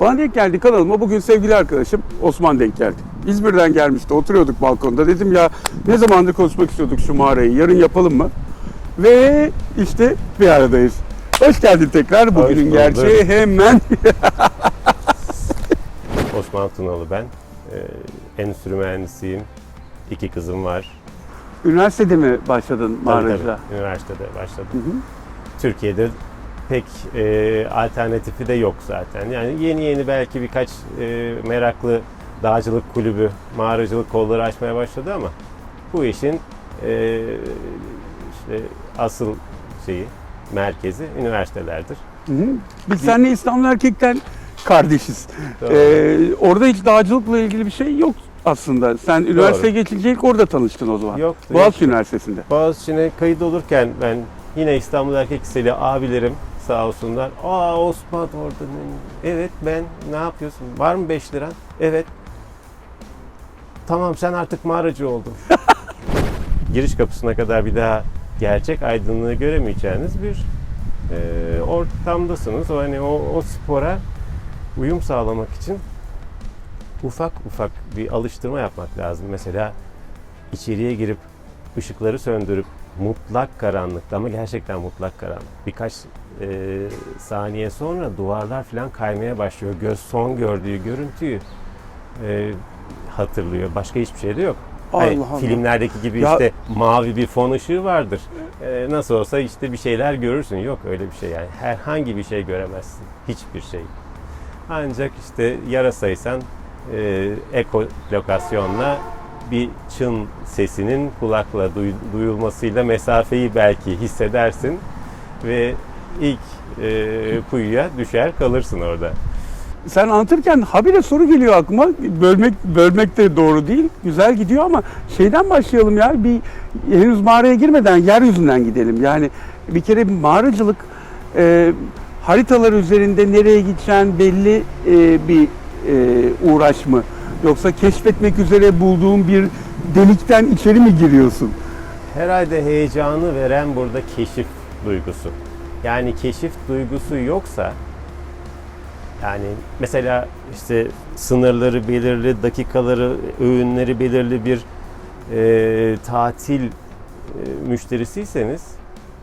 Bana denk geldi kanalıma bugün sevgili arkadaşım Osman denk geldi. İzmir'den gelmişti. Oturuyorduk balkonda. Dedim ya ne zamandır konuşmak istiyorduk şu mağarayı. Yarın yapalım mı? Ve işte bir aradayız. Hoş geldin tekrar. Bugünün gerçeği hemen Osman Tunalı ben. Ee, endüstri mühendisiyim. İki kızım var. üniversitede mi başladın Tabii, mağaracılığa? tabii, üniversitede başladım. Hı hı. Türkiye'de pek e, alternatifi de yok zaten. Yani yeni yeni belki birkaç e, meraklı dağcılık kulübü, mağaracılık kolları açmaya başladı ama bu işin e, işte asıl şeyi, merkezi üniversitelerdir. Hı hı. Biz seninle İslamlı erkekten kardeşiz. Doğru. Ee, orada hiç dağcılıkla ilgili bir şey yok aslında. Sen üniversiteye geçince ilk orada tanıştın o zaman. Yoktu, Boğaziçi. Üniversitesi'nde. Boğaziçi'ne kayıt olurken ben yine İstanbul Erkek Liseli abilerim sağ olsunlar. Aa Osman orada. Evet ben ne yapıyorsun? Var mı 5 liran? Evet. Tamam sen artık mağaracı oldun. Giriş kapısına kadar bir daha gerçek aydınlığı göremeyeceğiniz bir e, ortamdasınız. O hani o, o spora uyum sağlamak için ufak ufak bir alıştırma yapmak lazım. Mesela içeriye girip ışıkları söndürüp mutlak karanlıkta ama gerçekten mutlak karanlık. Birkaç e, saniye sonra duvarlar falan kaymaya başlıyor. Göz son gördüğü görüntüyü e, hatırlıyor. Başka hiçbir şey de yok. Hani Allah Allah. filmlerdeki gibi Ya- işte mavi bir fon ışığı vardır. E, nasıl olsa işte bir şeyler görürsün. Yok öyle bir şey yani. Herhangi bir şey göremezsin. Hiçbir şey. Ancak işte yarasaysan e, ekolokasyonla bir çın sesinin kulakla duy- duyulmasıyla mesafeyi belki hissedersin ve ilk e, kuyuya düşer kalırsın orada. Sen anlatırken habire soru geliyor aklıma. Bölmek bölmek de doğru değil. Güzel gidiyor ama şeyden başlayalım ya. Bir henüz mağaraya girmeden yeryüzünden gidelim. Yani bir kere mağaracılık e, haritalar üzerinde nereye gideceğin belli e, bir e, uğraş mı? Yoksa keşfetmek üzere bulduğun bir delikten içeri mi giriyorsun? Herhalde heyecanı veren burada keşif duygusu. Yani keşif duygusu yoksa yani mesela işte sınırları belirli, dakikaları, öğünleri belirli bir e, tatil e, müşterisiyseniz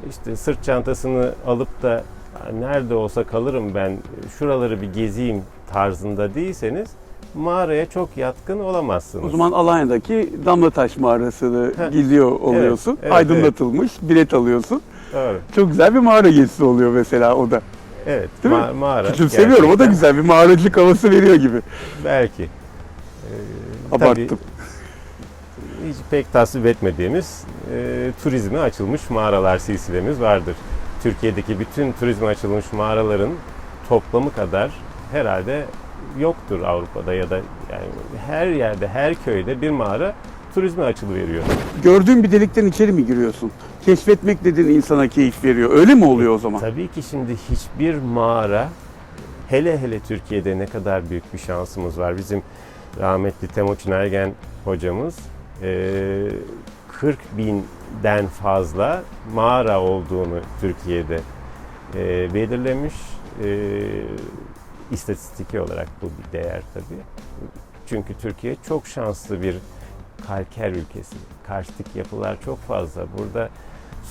işte sırt çantasını alıp da "Ya nerede olsa kalırım ben şuraları bir gezeyim tarzında değilseniz mağaraya çok yatkın olamazsınız. O zaman Alanya'daki Damlataş Mağarası'nı gidiyor oluyorsun. evet, Aydınlatılmış, bilet alıyorsun. Doğru. Çok güzel bir mağara gezisi oluyor mesela o da. Evet. Değil mi? ma- mağara. Küçüm seviyorum. O da gerçekten. güzel bir mağaracılık havası veriyor gibi. Belki. Ee, Abarttım. tabii hiç pek tasvip etmediğimiz e, turizme açılmış mağaralar silsilemiz vardır. Türkiye'deki bütün turizme açılmış mağaraların toplamı kadar herhalde yoktur Avrupa'da ya da yani her yerde, her köyde bir mağara turizme açılıveriyor. Gördüğün bir delikten içeri mi giriyorsun? Keşfetmek dediğin insana keyif veriyor. Öyle mi oluyor o zaman? Tabii ki şimdi hiçbir mağara hele hele Türkiye'de ne kadar büyük bir şansımız var. Bizim rahmetli Temuçin Ergen hocamız eee, 40 binden fazla mağara olduğunu Türkiye'de eee, belirlemiş. Eee istatistiki olarak bu bir değer tabii. Çünkü Türkiye çok şanslı bir kalker ülkesi. Karstik yapılar çok fazla. Burada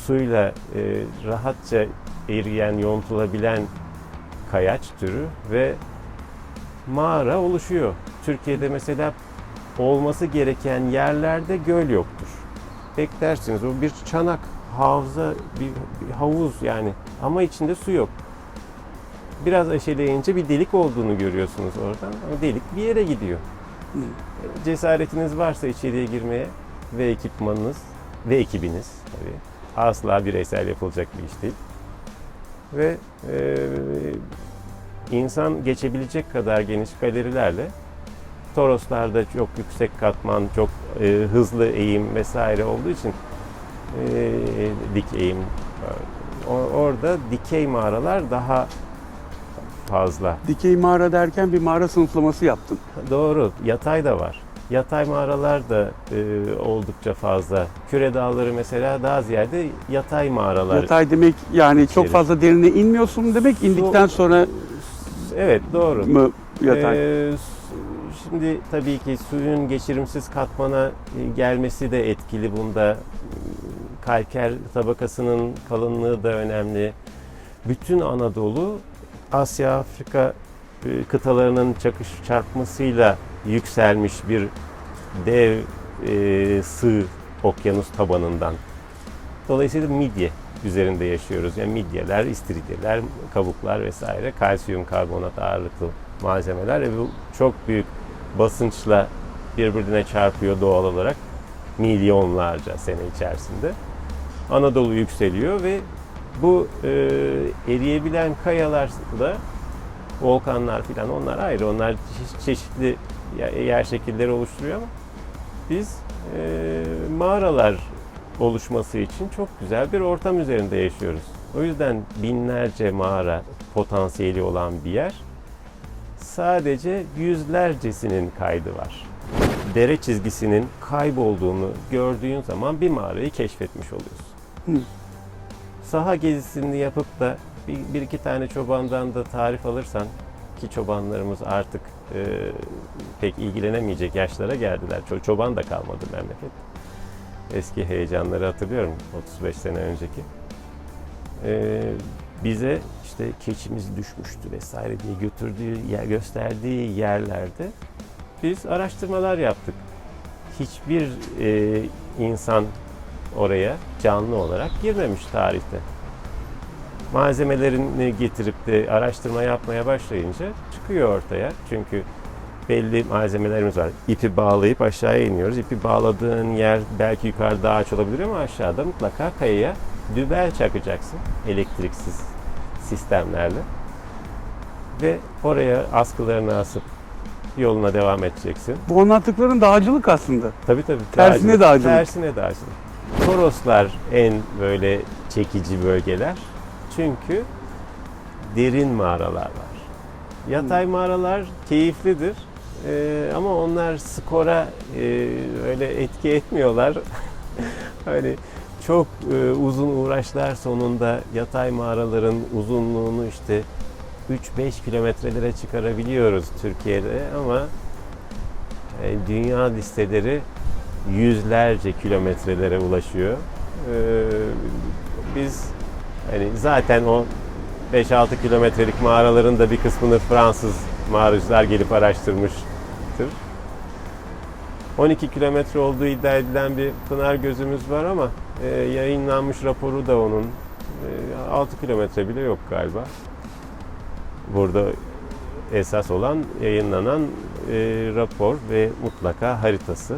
suyla e, rahatça eriyen, yontulabilen kayaç türü ve mağara oluşuyor. Türkiye'de mesela olması gereken yerlerde göl yoktur. Beklersiniz o bir çanak, havza, bir, bir havuz yani ama içinde su yok. Biraz eşeleyince bir delik olduğunu görüyorsunuz oradan ama delik bir yere gidiyor. Cesaretiniz varsa içeriye girmeye ve ekipmanınız ve ekibiniz tabii asla bireysel yapılacak bir iş değil. Ve e, insan geçebilecek kadar geniş galerilerle Toroslarda çok yüksek katman, çok e, hızlı eğim vesaire olduğu için e, dik eğim o- orada dikey mağaralar daha fazla. Dikey mağara derken bir mağara sınıflaması yaptın. Doğru. Yatay da var. Yatay mağaralar da e, oldukça fazla. Küre dağları mesela daha ziyade yatay mağaralar. Yatay demek yani çok İçeri. fazla derine inmiyorsun demek. indikten sonra Evet doğru. mı yatay? Ee, şimdi tabii ki suyun geçirimsiz katmana e, gelmesi de etkili bunda. Kalker tabakasının kalınlığı da önemli. Bütün Anadolu Asya, Afrika e, kıtalarının çakış çarpmasıyla yükselmiş bir dev e, sığ okyanus tabanından. Dolayısıyla midye üzerinde yaşıyoruz. Yani midyeler, istiridyeler, kabuklar vesaire kalsiyum karbonat ağırlıklı malzemeler ve bu çok büyük basınçla birbirine çarpıyor doğal olarak milyonlarca sene içerisinde. Anadolu yükseliyor ve bu e, eriyebilen kayalar da volkanlar filan onlar ayrı. Onlar çe- çeşitli yer şekilleri oluşturuyor ama biz e, mağaralar oluşması için çok güzel bir ortam üzerinde yaşıyoruz. O yüzden binlerce mağara potansiyeli olan bir yer. Sadece yüzlercesinin kaydı var. Dere çizgisinin kaybolduğunu gördüğün zaman bir mağarayı keşfetmiş oluyorsun. Hı. Saha gezisini yapıp da bir, bir iki tane çobandan da tarif alırsan ki çobanlarımız artık pek ilgilenemeyecek yaşlara geldiler. Ço- çoban da kalmadı memleket. Eski heyecanları hatırlıyorum 35 sene önceki. E, bize işte keçimiz düşmüştü vesaire diye götürdüğü, gösterdiği yerlerde biz araştırmalar yaptık. Hiçbir e, insan oraya canlı olarak girmemiş tarihte. Malzemelerini getirip de araştırma yapmaya başlayınca çıkıyor ortaya. Çünkü belli malzemelerimiz var. İpi bağlayıp aşağıya iniyoruz. İpi bağladığın yer belki yukarıda ağaç olabilir ama aşağıda mutlaka kayaya dübel çakacaksın elektriksiz sistemlerle. Ve oraya askılarını asıp yoluna devam edeceksin. Bu anlattıkların dağcılık aslında. Tabii tabii. Tersine dağcılık. Tersine dağcılık. Toroslar en böyle çekici bölgeler. Çünkü derin mağaralar var. Yatay mağaralar keyiflidir. Ee, ama onlar skora e, öyle etki etmiyorlar. hani çok e, uzun uğraşlar sonunda yatay mağaraların uzunluğunu işte 3-5 kilometrelere çıkarabiliyoruz Türkiye'de ama e, dünya listeleri yüzlerce kilometrelere ulaşıyor. Ee, biz hani zaten o 5-6 kilometrelik mağaraların da bir kısmını Fransız mağaracılar gelip araştırmıştır. 12 kilometre olduğu iddia edilen bir pınar gözümüz var ama e, yayınlanmış raporu da onun e, 6 kilometre bile yok galiba. Burada esas olan yayınlanan e, rapor ve mutlaka haritası.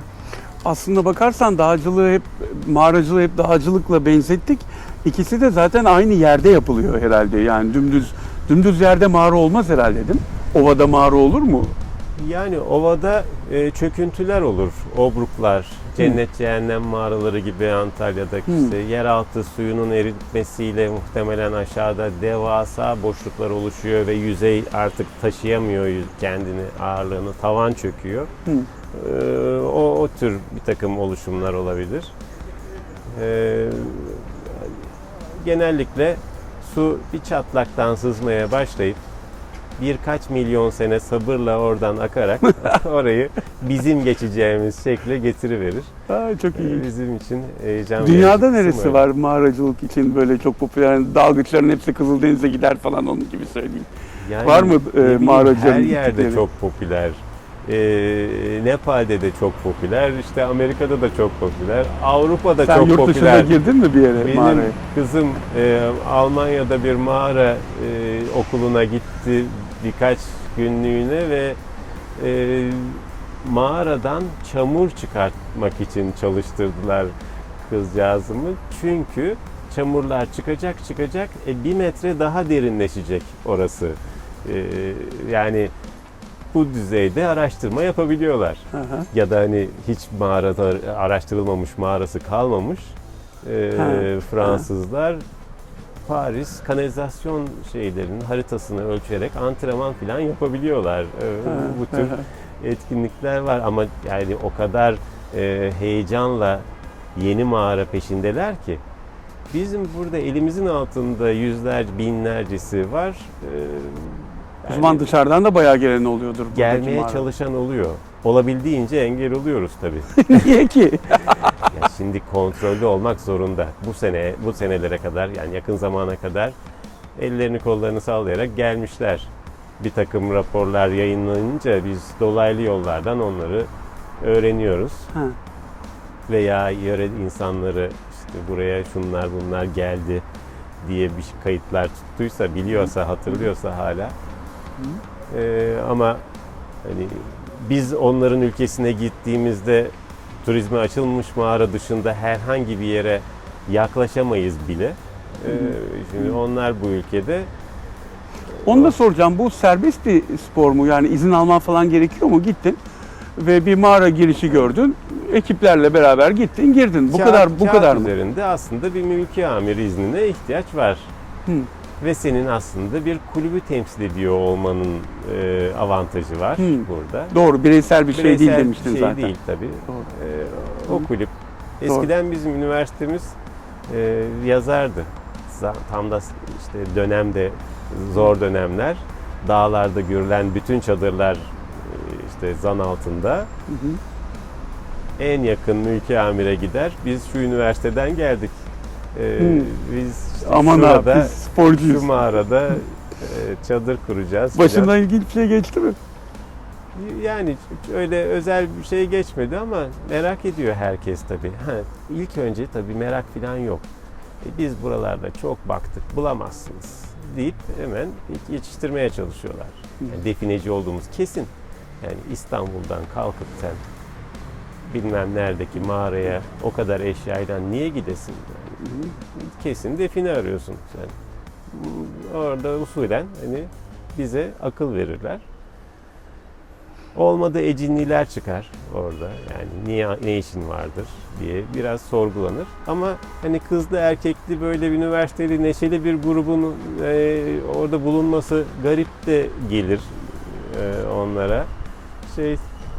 Aslında bakarsan dağcılığı hep, mağaracılığı hep dağcılıkla benzettik. İkisi de zaten aynı yerde yapılıyor herhalde. Yani dümdüz dümdüz yerde mağara olmaz herhalde değil mi? Ovada mağara olur mu? Yani ovada e, çöküntüler olur, obruklar, cennet cehennem mağaraları gibi Antalya'daki Hmm. işte yeraltı suyunun eritmesiyle muhtemelen aşağıda devasa boşluklar oluşuyor ve yüzey artık taşıyamıyor kendini ağırlığını, tavan çöküyor. Hı. Ee, o, o tür bir takım oluşumlar olabilir. Ee, genellikle su bir çatlaktan sızmaya başlayıp birkaç milyon sene sabırla oradan akarak orayı bizim geçeceğimiz şekle getiriverir. Ha, çok Ee, iyi. Bizim için heyecan Dünyada neresi var mağaracılık için böyle çok popüler? Yani dalgıçların hepsi Kızıldeniz'e gider falan onun gibi söyleyeyim. Yani Var mı, e, mağaracıların Her yerde çok popüler. Ee, Nepal'de de çok popüler. İşte Amerika'da da çok popüler. Avrupa'da Sen çok yurt popüler. dışına girdin mi bir yere Benim mağaraya? kızım e, Almanya'da bir mağara e, okuluna gitti birkaç günlüğüne ve e, mağaradan çamur çıkartmak için çalıştırdılar kızcağızımı. Çünkü çamurlar çıkacak çıkacak e, bir metre daha derinleşecek orası. E, yani bu düzeyde araştırma yapabiliyorlar Hı hı. ya da hani hiç mağarada araştırılmamış mağarası kalmamış e, Ha, Fransızlar Paris kanalizasyon şeylerinin haritasını ölçerek antrenman falan yapabiliyorlar. E, Ha, bu tür etkinlikler var ama yani o kadar e, heyecanla yeni mağara peşindeler ki bizim burada elimizin altında yüzler binlercesi var. E, O zaman dışarıdan da bayağı gelen oluyordur. Gelmeye mağara. çalışan oluyor. Olabildiğince engel oluyoruz tabii. Niye ki? Ya şimdi kontrollü olmak zorunda. Bu sene, bu senelere kadar yani yakın zamana kadar ellerini kollarını sallayarak gelmişler. Bir takım raporlar yayınlanınca biz dolaylı yollardan onları öğreniyoruz. Ha. Veya yöre insanları işte buraya şunlar bunlar geldi diye bir kayıtlar tuttuysa, biliyorsa, hatırlıyorsa hala. Ee, ama hani biz onların ülkesine gittiğimizde turizme açılmış mağara dışında herhangi bir yere yaklaşamayız bile. Ee, şimdi onlar bu ülkede Onu da soracağım. Bu serbest bir spor mu? Yani izin alman falan gerekiyor mu? Gittin ve bir mağara girişi gördün. Ekiplerle beraber gittin, girdin. Bu kağıt- kadar bu kağıt kadar mı? üzerinde aslında bir mülki amir iznine ihtiyaç var. Hı. Ve senin aslında bir kulübü temsil ediyor olmanın e, avantajı var Hı. burada. Doğru, bireysel bir şey değil Bireysel demiştin şey zaten. değil tabii. Doğru. Ee, o kulüp. Eskiden bizim üniversitemiz e, yazardı. Za- Tam da işte dönemde zor dönemler. Dağlarda görülen bütün çadırlar e, işte zan altında. Hı hı. En yakın mülki amire gider. Biz şu üniversiteden geldik. Ee, Hı. biz işte Aman şurada, abi biz sporcuyuz. şu mağarada e, çadır kuracağız. Başından ilginç bir şey geçti mi? Yani öyle özel bir şey geçmedi ama merak ediyor herkes tabii. Ha, ilk önce tabii merak falan yok. E, biz buralarda çok baktık bulamazsınız deyip hemen yetiştirmeye çalışıyorlar. Yani defineci olduğumuz kesin. Yani İstanbul'dan kalkıp sen bilmem neredeki mağaraya o kadar eşyayla niye gidesin? Kesin define arıyorsun sen. Orada usulen hani bize akıl verirler. Olmadı ecinliler çıkar orada. Yani niye ne işin vardır diye biraz sorgulanır. Ama hani kızlı erkekli böyle bir üniversiteli neşeli bir grubun e, orada bulunması garip de gelir e, onlara. Şey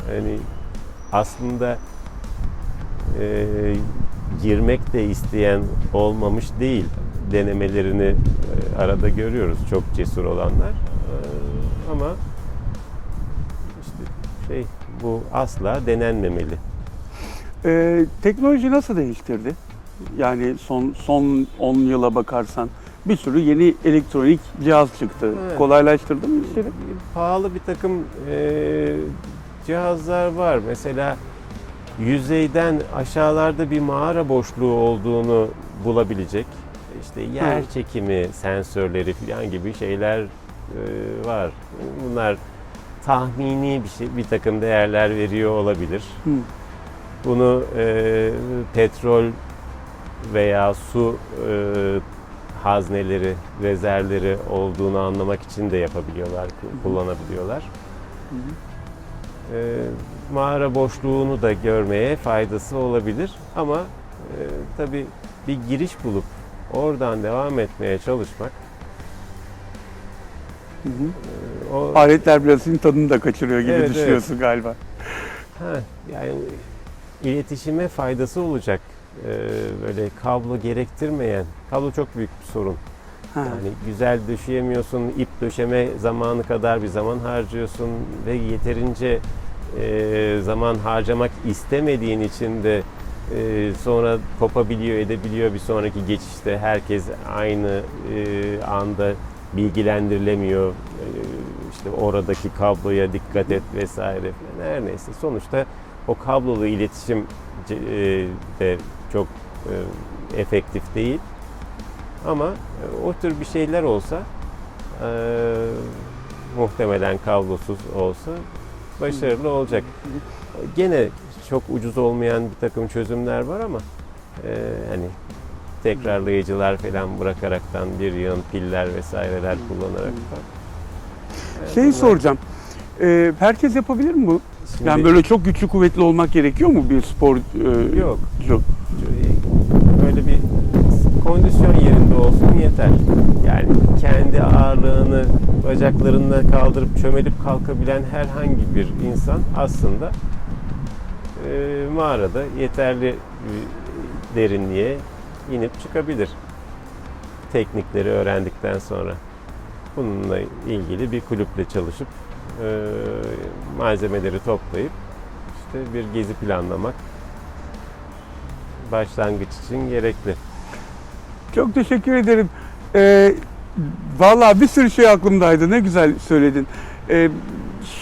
hani aslında e, girmek de isteyen olmamış değil. Denemelerini e, arada görüyoruz çok cesur olanlar. E, ama işte şey bu asla denenmemeli. Ee, teknoloji nasıl değiştirdi? Yani son son 10 yıla bakarsan bir sürü yeni elektronik cihaz çıktı. Evet. Kolaylaştırdı mı işleri? Pahalı bir takım e, cihazlar var. Mesela yüzeyden aşağılarda bir mağara boşluğu olduğunu bulabilecek işte yer Hı. çekimi sensörleri falan gibi şeyler e, var. Bunlar tahmini bir şey, bir takım değerler veriyor olabilir. Hı. Bunu e, petrol veya su e, hazneleri, rezervleri olduğunu anlamak için de yapabiliyorlar, ku- kullanabiliyorlar. Mağara boşluğunu da görmeye faydası olabilir ama e, tabii bir giriş bulup oradan devam etmeye çalışmak Hı hı. e, o Aletler biraz senin tadını da kaçırıyor gibi Evet, düşünüyorsun galiba. Ha, yani iletişime faydası olacak. Ee, böyle kablo gerektirmeyen, kablo çok büyük bir sorun. Yani güzel döşeyemiyorsun, ip döşeme zamanı kadar bir zaman harcıyorsun ve yeterince e, zaman harcamak istemediğin için de e, sonra kopabiliyor, edebiliyor bir sonraki geçişte herkes aynı e, anda bilgilendirilemiyor. E, işte oradaki kabloya dikkat et vesaire falan. Her neyse sonuçta o kablolu iletişim e, de çok e, efektif değil. Ama e, o tür bir şeyler olsa e, muhtemelen kablosuz olsa başarılı olacak. Gene çok ucuz olmayan bir takım çözümler var ama e, hani tekrarlayıcılar falan bırakaraktan bir yığın piller vesaireler kullanaraktan. E, Şey bunlar- soracağım. Ee, herkes yapabilir mi bu? Şimdi- Yani böyle çok güçlü kuvvetli olmak gerekiyor mu bir spor? e, Yok. Yok. böyle bir kondisyon yerinde olsun yeter. Yani kendi ağırlığını bacaklarında kaldırıp çömelip kalkabilen herhangi bir insan aslında e, mağarada yeterli derinliğe inip çıkabilir. Teknikleri öğrendikten sonra. bununla ilgili bir kulüple çalışıp e, malzemeleri toplayıp işte bir gezi planlamak başlangıç için gerekli. Çok teşekkür ederim. Ee, vallahi bir sürü şey aklımdaydı. Ne güzel söyledin. Ee,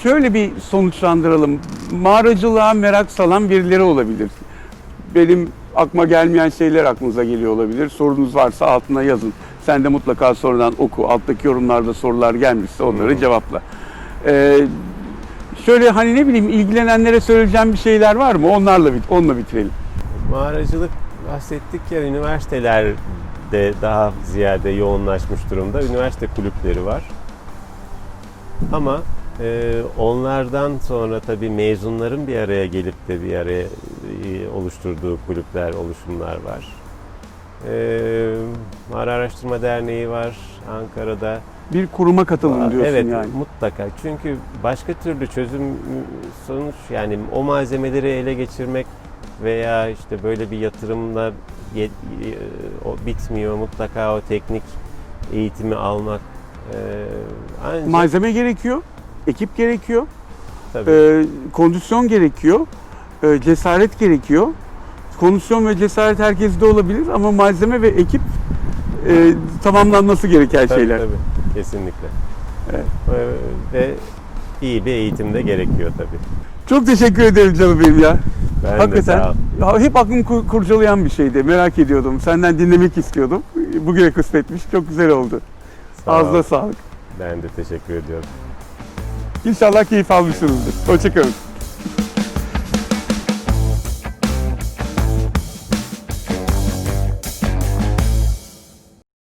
şöyle bir sonuçlandıralım. Mağaracılığa merak salan birileri olabilir. Benim aklıma gelmeyen şeyler aklınıza geliyor olabilir. Sorunuz varsa altına yazın. Sen de mutlaka sorudan oku. Alttaki yorumlarda sorular gelmişse onları Hı. cevapla. Ee, şöyle hani ne bileyim ilgilenenlere söyleyeceğim bir şeyler var mı? Onlarla bit onunla bitirelim. Mağaracılık bahsettik ya üniversitelerde daha ziyade yoğunlaşmış durumda. Üniversite kulüpleri var. Ama e, onlardan sonra tabii mezunların bir araya gelip de bir araya e, oluşturduğu kulüpler, oluşumlar var. E, Mağara Araştırma Derneği var Ankara'da. Bir kuruma katılın diyorsun evet, yani. mutlaka. Çünkü başka türlü çözüm sonuç yani o malzemeleri ele geçirmek veya işte böyle bir yatırımla yet- e, o bitmiyor. Mutlaka o teknik eğitimi almak e, ancak Malzeme gerekiyor, ekip gerekiyor, tabii, e, kondisyon gerekiyor, e, cesaret gerekiyor. Kondisyon ve cesaret herkeste olabilir ama malzeme ve ekip e, tamamlanması gereken tabii, şeyler. tabii, kesinlikle. Evet. E, ve iyi bir eğitim de gerekiyor tabii. Çok teşekkür ederim canım benim ya. Ben de Hakikaten ol. ya hep aklımı kur- kurcalayan bir şeydi. Merak ediyordum. Senden dinlemek istiyordum. Bugüne kısmetmiş. Çok güzel oldu. Sağ ol. Ağzına sağlık. Ben de teşekkür ediyorum. İnşallah keyif almışsınızdır. Hoşçakalın.